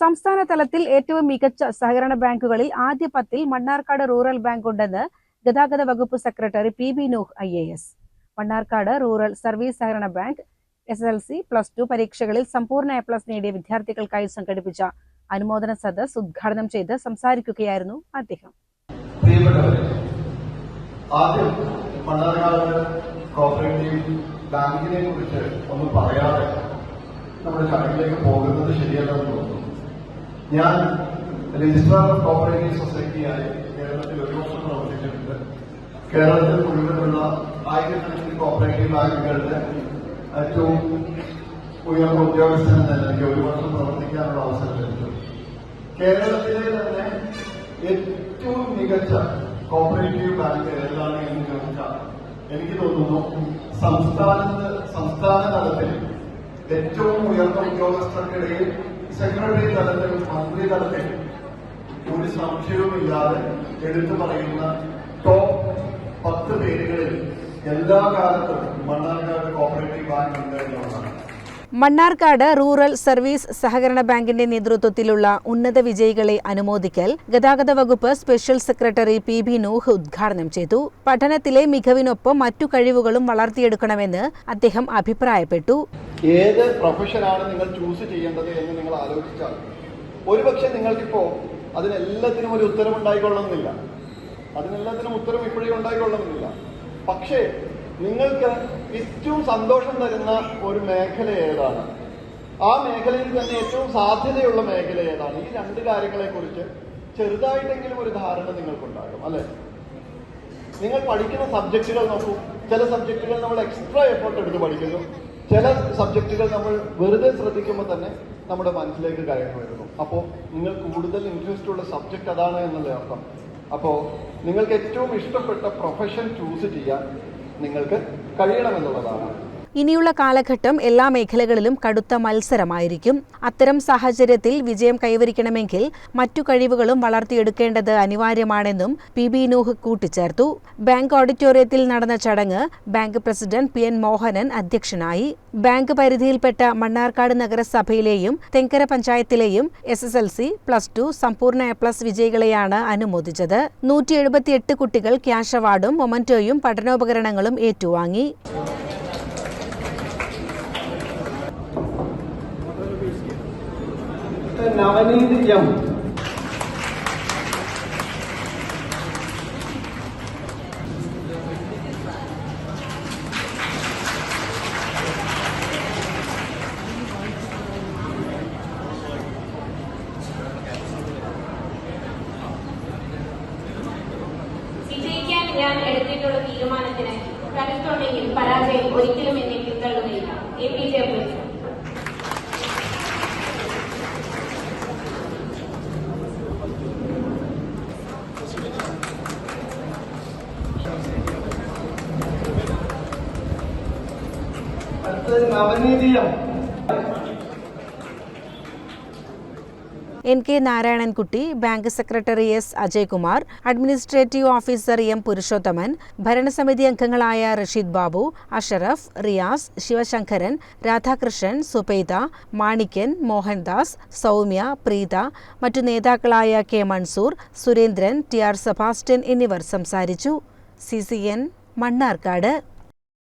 സംസ്ഥാന തലത്തിൽ ഏറ്റവും മികച്ച സഹകരണ ബാങ്കുകളിൽ ആദ്യ പത്തിൽ മണ്ണാർക്കാട് റൂറൽ ബാങ്ക് ഉണ്ടെന്ന് ഗതാഗത വകുപ്പ് secretary P B Nooh I A S. Mannarkkad rural service സഹകരണ bank S L C plus two പരീക്ഷകളിൽ സമ്പൂർണ എ പ്ലസ് നേടിയ വിദ്യാർത്ഥികൾക്കായി സംഘടിപ്പിച്ച അനുമോദന സദസ് ഉദ്ഘാടനം ചെയ്ത് സംസാരിക്കുകയായിരുന്നു അദ്ദേഹം. ബാങ്കിനെ കുറിച്ച് ഒന്ന് പറയാതെ നമ്മുടെ ചടങ്ങിലേക്ക് പോകുന്നത് ശരിയല്ലെന്ന് തോന്നുന്നു. ഞാൻ രജിസ്ട്രാർ ഓഫ് കോപ്പറേറ്റീവ് സൊസൈറ്റിയായി കേരളത്തിൽ ഒരു വർഷം പ്രവർത്തിച്ചിട്ടുണ്ട്. കേരളത്തിൽ മുഴുവനുള്ള ആയിരക്കണക്കിന് കോപ്പറേറ്റീവ് ബാങ്കുകളുടെ ഏറ്റവും ഉയർന്ന ഉദ്യോഗസ്ഥൻ തന്നെ എനിക്ക് ഒരു വർഷം പ്രവർത്തിക്കാനുള്ള അവസരം ലഭിച്ചു. കേരളത്തിലെ തന്നെ ഏറ്റവും മികച്ച കോപ്പറേറ്റീവ് ബാങ്ക് ഏതാണ് എന്ന് ചോദിച്ചാൽ എനിക്ക് തോന്നുന്നു സംസ്ഥാനത്ത് സംസ്ഥാന തലത്തിൽ ഏറ്റവും ഉയർന്ന ഉദ്യോഗസ്ഥർക്കിടയിൽ സെക്രട്ടറി തലത്തിൽ മന്ത്രി തലത്തിൽ ഒരു സംശയവുമില്ലാതെ എടുത്തു പറയുന്ന ടോപ്പ് പത്ത് പേരുകളിൽ എല്ലാ കാലത്തും മണ്ണാർക്കാട് കോപ്പറേറ്റീവ് ബാങ്ക് ഉണ്ട് എന്നുള്ളതാണ്. മണ്ണാർക്കാട് റൂറൽ സർവീസ് സഹകരണ ബാങ്കിന്റെ നേതൃത്വത്തിലുള്ള ഉന്നത വിജയികളെ അനുമോദിക്കൽ ഗതാഗത വകുപ്പ് special secretary P B Nooh ഉദ്ഘാടനം ചെയ്തു. പഠനത്തിലെ മികവിനൊപ്പം മറ്റു കഴിവുകളും വളർത്തിയെടുക്കണമെന്ന് അദ്ദേഹം അഭിപ്രായപ്പെട്ടു. ഏത് പ്രൊഫഷനാണ് നിങ്ങൾ ചൂസ് ചെയ്യേണ്ടത് എന്ന് നിങ്ങൾ ആലോചിച്ചാൽ ഒരുപക്ഷെ നിങ്ങൾക്കിപ്പോ അതിനെല്ലാത്തിനും ഒരു ഉത്തരം ഉണ്ടായിക്കൊള്ളണമെന്നില്ല അതിനെല്ലാത്തിനും ഉത്തരം ഇപ്പോഴേ ഉണ്ടായിക്കൊള്ളണമെന്നില്ല പക്ഷേ നിങ്ങൾക്ക് ഏറ്റവും സന്തോഷം തരുന്ന ഒരു മേഖല ഏതാണ്? ആ മേഖലയിൽ തന്നെ ഏറ്റവും സാധ്യതയുള്ള മേഖല ഏതാണ്? ഈ രണ്ട് കാര്യങ്ങളെ കുറിച്ച് ചെറുതായിട്ടെങ്കിലും ഒരു ധാരണ നിങ്ങൾക്കുണ്ടാകും അല്ലെ? നിങ്ങൾ പഠിക്കുന്ന സബ്ജക്റ്റുകൾ നോക്കൂ. ചില സബ്ജക്റ്റുകൾ നമ്മൾ എക്സ്ട്രാ എഫേർട്ട് എടുത്ത് പഠിക്കുന്നു. ചില സബ്ജക്റ്റുകൾ നമ്മൾ വെറുതെ ശ്രദ്ധിക്കുമ്പോൾ തന്നെ നമ്മുടെ മനസ്സിലേക്ക് കയറി വരുന്നു. അപ്പോൾ നിങ്ങൾ കൂടുതൽ ഇൻട്രസ്റ്റ് ഉള്ള സബ്ജക്റ്റ് അതാണ് എന്നുള്ള അർത്ഥം? അപ്പോൾ നിങ്ങൾക്ക് ഏറ്റവും ഇഷ്ടപ്പെട്ട പ്രൊഫഷൻ ചൂസ് ചെയ്യാൻ നിങ്ങൾക്ക് കഴിയണമെന്നുള്ളതാണ്. ഇനിയുള്ള കാലഘട്ടം എല്ലാ മേഖലകളിലും കടുത്ത മത്സരമായിരിക്കും. അത്തരം സാഹചര്യത്തിൽ വിജയം കൈവരിക്കണമെങ്കിൽ മറ്റു കഴിവുകളും വളർത്തിയെടുക്കേണ്ടത് അനിവാര്യമാണെന്നും പി ബി നൂഹ് കൂട്ടിച്ചേർത്തു. ബാങ്ക് ഓഡിറ്റോറിയത്തിൽ നടന്ന ചടങ്ങ് bank president P N Mohanan അധ്യക്ഷനായി. ബാങ്ക് പരിധിയിൽപ്പെട്ട മണ്ണാർക്കാട് നഗരസഭയിലെയും Thenkara പഞ്ചായത്തിലെയും S S L C plus two സമ്പൂർണ എ പ്ലസ് വിജയികളെയാണ് അനുമോദിച്ചത്. നൂറ്റി എഴുപത്തിയെട്ട് കുട്ടികൾ ക്യാഷ് അവാർഡും മൊമന്റോയും പഠനോപകരണങ്ങളും ഏറ്റുവാങ്ങി. നവനീത് വിജയിക്കാൻ ഞാൻ എടുത്തിട്ടുള്ള തീരുമാനത്തിന് കരുത്തുണ്ടെങ്കിൽ പരാജയം ഒരിക്കലും എന്നെ പിന്തള്ളുകയില്ല A P J Abdul Kalam. N K Narayanankutty bank secretary S Ajaykumar administrative officer M Purushothaman ഭരണസമിതി അംഗങ്ങളായ റഷീദ് ബാബു അഷറഫ് റിയാസ് ശിവശങ്കരൻ രാധാകൃഷ്ണൻ സുപൈത മാണിക്യൻ മോഹൻദാസ് സൗമ്യ പ്രീത മറ്റു നേതാക്കളായ K Mansoor Surendran T R Sebastian എന്നിവർ സംസാരിച്ചു. C C N Mannarkkad.